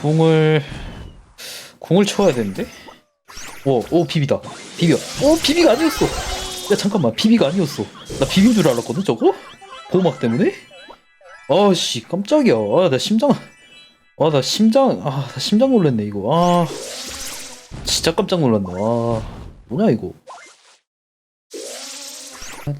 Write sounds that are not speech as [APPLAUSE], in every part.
궁을 궁을 쳐야 되는데? 오, 오 비비다. 비벼. 오 비비가 아니었어. 야 잠깐만 비비가 아니었어. 나 비빈 줄 알았거든 저거? 보호막 때문에? 아씨 깜짝이야. 아, 나 심장. 아 나 심장. 아 나 심장 놀랐네 이거. 아 진짜 깜짝 놀랐네. 아 뭐냐 이거.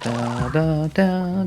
다다다다다.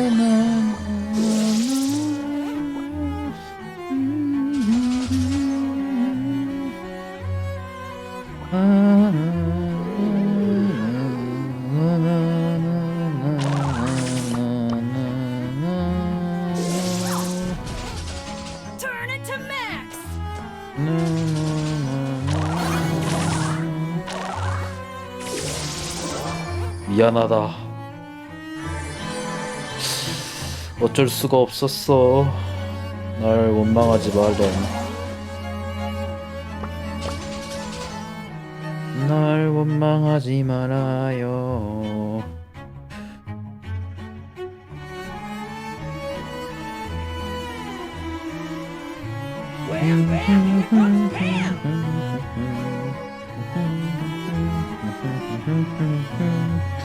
미안하다. 어쩔 수가 없었어. 날 원망하지 말던. 날 원망하지 말아요. [LAUGHS]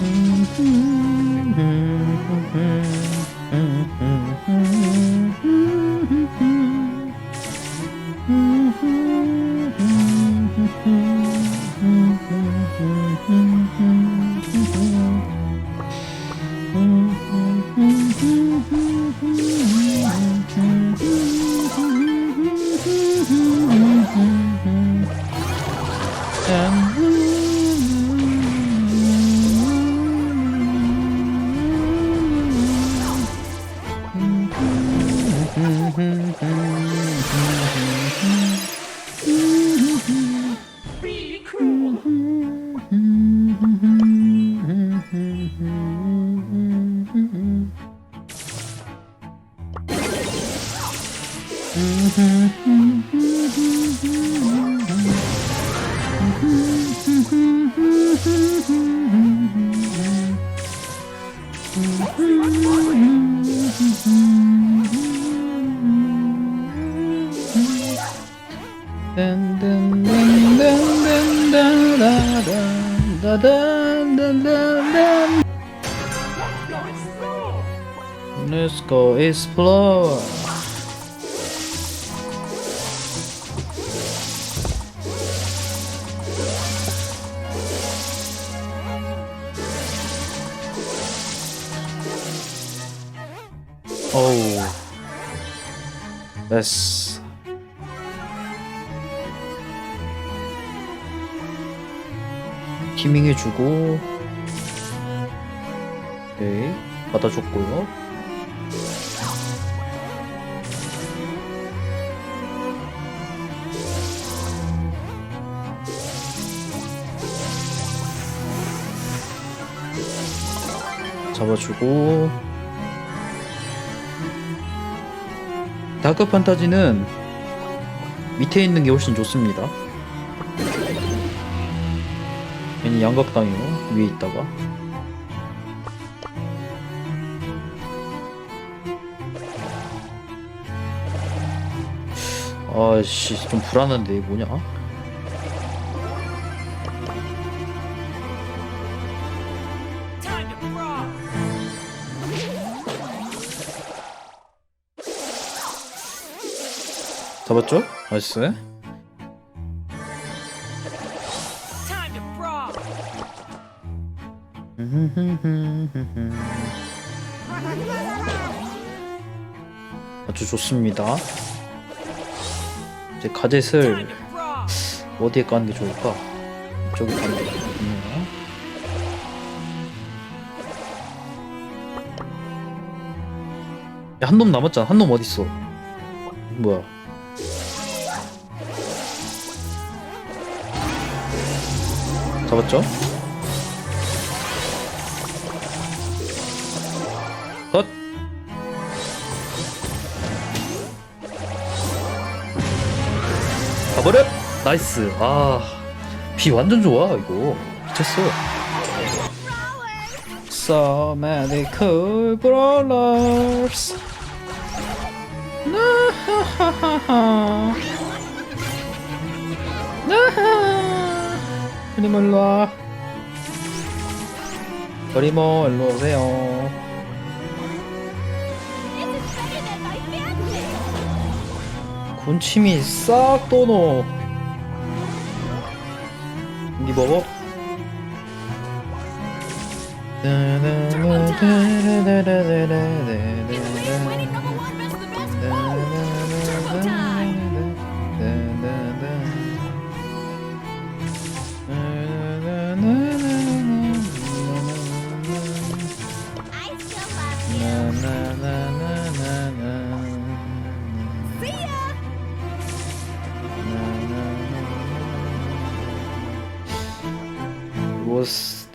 Mm-hmm. Mm-hmm. Let's go explore. Oh, that's 됐어. 티밍 해주고. 오케이 받아줬고요. 잡아주고. 다크 판타지는 밑에 있는 게 훨씬 좋습니다 괜히 양각당해요 위에 있다가 아씨 좀 불안한데 뭐냐! 잡았죠? Time 아주 좋습니다 이제 가젯을! 어디에 까는 게 좋을까? 이쪽에 까는 게 좋네요 야 한 놈 남았잖아 한 놈 어딨어 뭐야 잡았죠? 버려 나이스. 아비 완전 좋아 이거. 미쳤어. So medical brawlers 나하하하하 나하 그리모 일로와 그리모 일로 오세요 군침이 싹 도노 니 먹어? The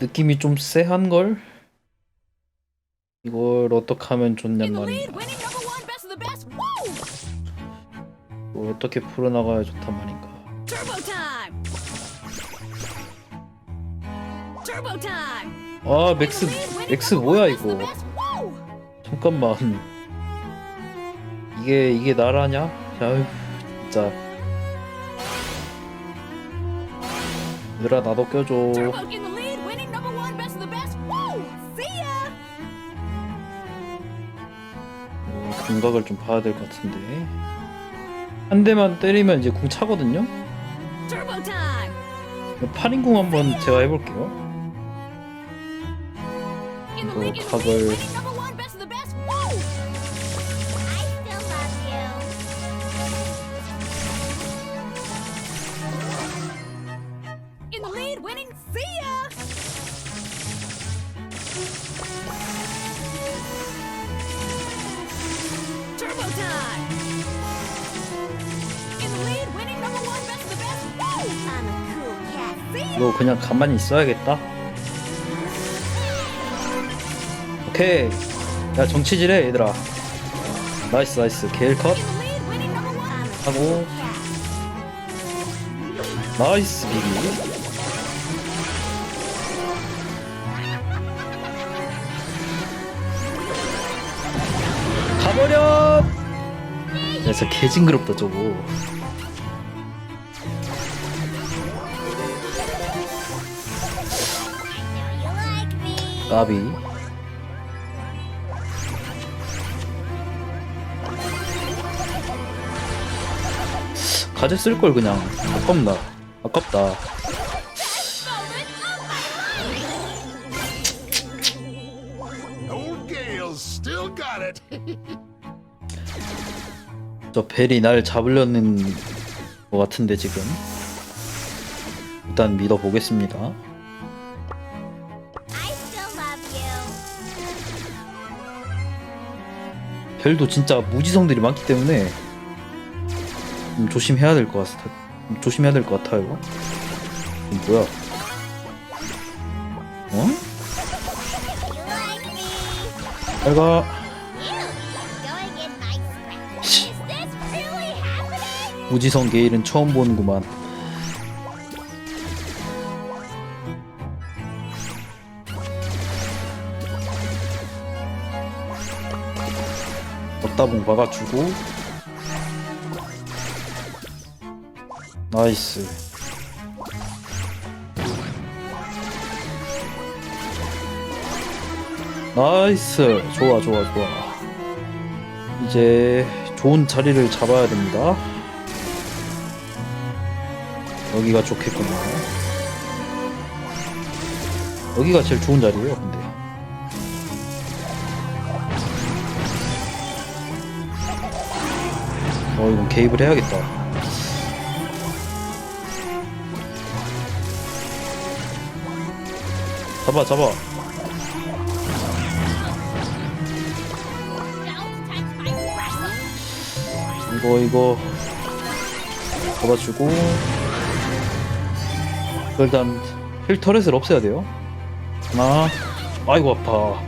느낌이 좀 쎄한 걸? 이걸 어떻게 하면 좋냔. Woo! 이걸 어떻게 풀어나가야 좋단 말인가? 아 맥스 맥스 뭐야 이거? 잠깐만 이게 이게 나라냐? 야 진짜 얘들아 나도 껴줘 감각을 좀 봐야 될 것 같은데 한 대만 때리면 이제 궁 차거든요? Turbo time. 8인궁 한번 제가 해볼게요 이거 the 각을 이거 그냥 가만히 있어야겠다. 오케이. 야 정치질해 얘들아. 나이스 나이스. 게일 컷. 하고. 나이스 비비 가버려! 야 진짜 개징그럽다 저거 까비. 가재 쓸 걸 그냥. 아깝다 아깝다. 저 벨이 날 잡으려는 것 같은데 지금. 일단 믿어보겠습니다 벨도 진짜 무지성들이 많기 때문에 좀 조심해야 될 것 같아 좀 조심해야 될 것 같아요 뭐야 어? 잘가? 무지성 게일은 처음 보는구만 걷다봉 박아주고. 나이스. 나이스. 좋아 좋아 좋아. 이제 좋은 자리를 잡아야 됩니다. 여기가 좋겠구나. 여기가 제일 좋은 자리예요 근데 어 이건 개입을 해야겠다. 잡아 잡아. 이거 이거. 잡아주고. 일단 힐 터렛을 없애야 돼요. 하나. 아이고 아파.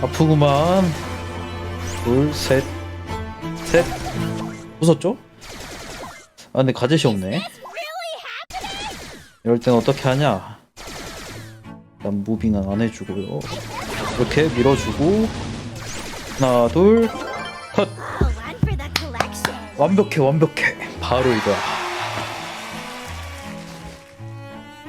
아프구만. 둘셋셋 웃었죠? 아 근데 가젯이 없네. 이럴 땐 어떻게 하냐? 일단 무빙은 안 해주고요. 이렇게 밀어주고. 하나 둘컷 Oh. 완벽해 완벽해. 바로 이거야